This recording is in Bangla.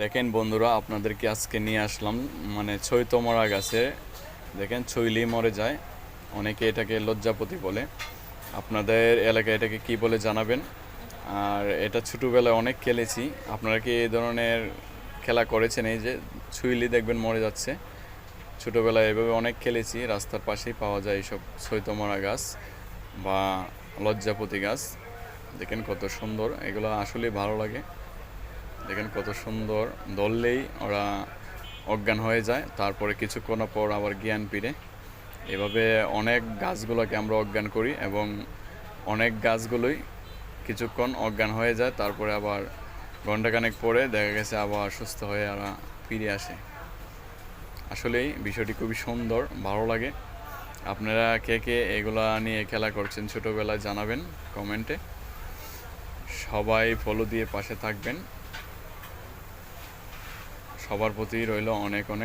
দেখেন বন্ধুরা, আপনাদেরকে আজকে নিয়ে আসলাম মানে ছৈতমরা গাছে। দেখেন ছইলি মরে যায়, অনেকে এটাকে লজ্জাপতি বলে। আপনাদের এলাকায় এটাকে কি বলে জানাবেন? আর এটা ছোটোবেলায় অনেক খেলেছি। আপনারা কি এই ধরনের খেলা করেছেন? এই যে ছুইলি দেখবেন মরে যাচ্ছে। ছোটোবেলায় এভাবে অনেক খেলেছি, রাস্তার পাশেই পাওয়া যায় এইসব ছৈতমরা গাছ বা লজ্জাপতি গাছ। দেখেন কত সুন্দর, এগুলো আসলেই ভালো লাগে। দেখেন কত সুন্দর। দললেই ওরা অজ্ঞান হয়ে যায়। তারপরে কিছুক্ষণ পর আবার জ্ঞান ফিরে। এভাবে অনেক গাছগুলোকে আমরা অজ্ঞান করি এবং অনেক গাছগুলোই কিছুক্ষণ অজ্ঞান হয়ে যায়। তারপরে আবার ঘন্টাখানেক পরে দেখা গেছে আবার সুস্থ হয়ে ওরা ফিরে আসে। আসলেই বিষয়টি খুবই সুন্দর, ভালো লাগে। আপনারা কে কে এগুলা নিয়ে খেলা করছেন ছোটোবেলায় জানাবেন কমেন্টে। সবাই ফলো দিয়ে পাশে থাকবেন। সবার প্রতি রইল অনেক অনেক